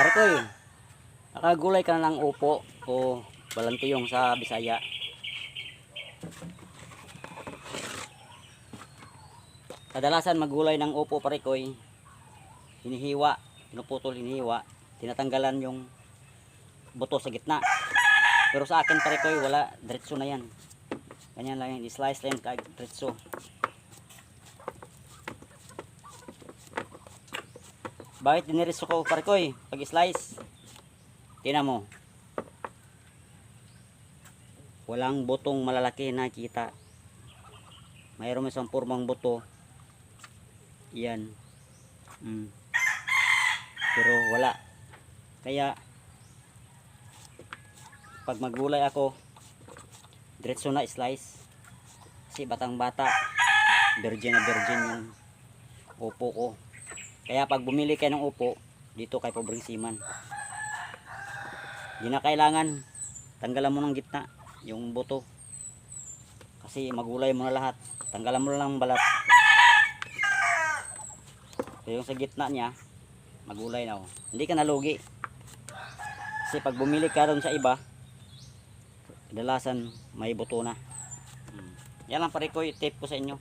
Parikoy, nakagulay ka na ng upo o balantiyong sa Bisaya. Kadalasan magulay ng upo parikoy, hinihiwa, pinuputol hinihiwa, tinatanggalan yung buto sa gitna. Pero sa akin parikoy, wala, diretso na yan. Ganyan lang yan, i-slice lang kag diretso. Bakit diniretso ko parikoy? Pag slice, tina mo. Walang butong malalaki na kita. Mayroon isang pormang buto. Yan. Mm. Pero wala. Kaya pag magulay ako, diretso na slice. Kasi batang bata, virgin na virgin yung upo ko. Kaya pag bumili kayo ng upo, dito kay Pobreng Siman. Hindi na kailangan tanggalan mo ng gitna, yung buto. Kasi magulay mo na lahat. Tanggalan mo lang ang balat. So yung sa gitna niya, magulay na. Oh. Hindi ka nalugi. Kasi pag bumili ka ron sa iba, kadalasan may buto na. Hmm. Yan lang pare ko, tip ko sa inyo.